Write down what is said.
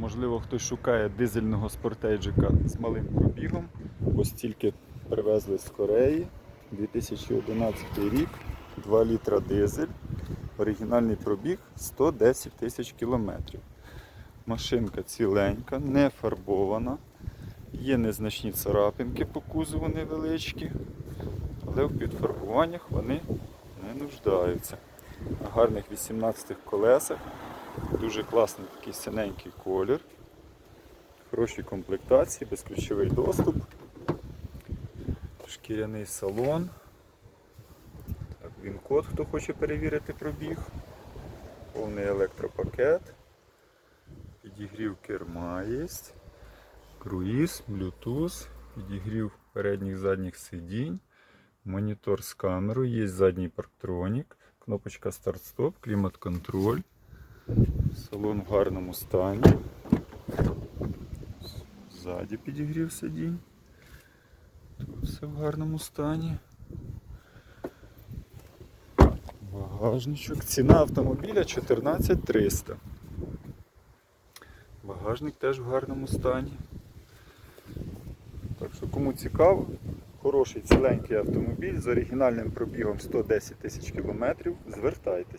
Можливо, хтось шукає дизельного спортейджика з малим пробігом. Ось тільки привезли з Кореї. 2011 рік, 2 літра дизель. Оригінальний пробіг 110 тисяч кілометрів. Машинка ціленька, не фарбована. Є незначні царапинки по кузову невеличкі, але в підфарбуваннях вони не нуждаються. На гарних 18 колесах. Дуже класний такий синенький колір. Хороші комплектації, безключовий доступ. Шкіряний салон. Так, він код, хто хоче перевірити пробіг. Повний електропакет. Підігрів керма є. Круїз, Bluetooth, підігрів передніх задніх сидінь, монітор з камерою, є задній парктронік, кнопочка старт-стоп, клімат-контроль. Салон в гарному стані. Ззаді підігрів сидінь. Тут все в гарному стані. Багажничок. Ціна автомобіля 14300. Багажник теж в гарному стані. Так що кому цікаво, хороший ціленький автомобіль з оригінальним пробігом 110 тисяч кілометрів, звертайтесь.